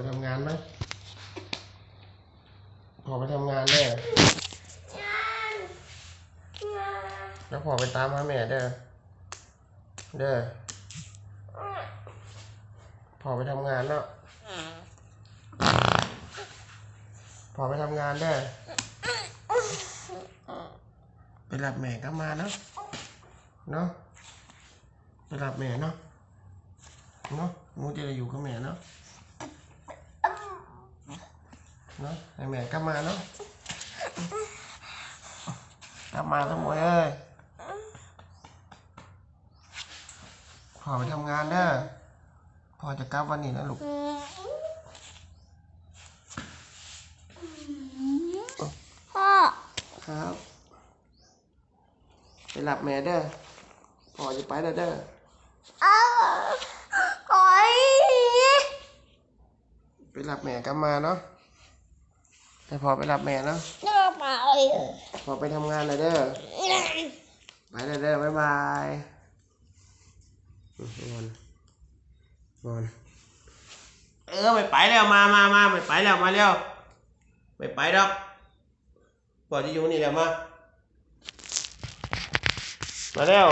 ไปทำงานไหมพอไปทำงานเด้แล้วพอไปตามหาแม่เด้อ เด้อพอไปทำงานแล้วพอไปทำงานเด้อไปรับแม่กลับมาเนาะเนาะไปรับแม่เนาะเนาะมูจะได้อยู่กับแม่เนาะ เนาะให้แม่กลับมาเนาะกลับมาทั้งหมดเอ้ยพอไปทำงานเด้อพอจะกลับวันนี้นะลูกพ่อครับไปรับแม่เด้อพอจะไปแล้วเด้อเอาโอ้ยไปรับแม่กลับมาเนาะ ให้พอไปรับแม่เนาะน่าไปพอไปทำงานเลยเด้อ ไปเลยเด้อบ๊ายบายงอนงอนเออไม่ไปแล้วมามามาไม่ไปแล้วมาเร็วไม่ไปดอกปอจะอยู่นี่แหล้วมา มาเร็ว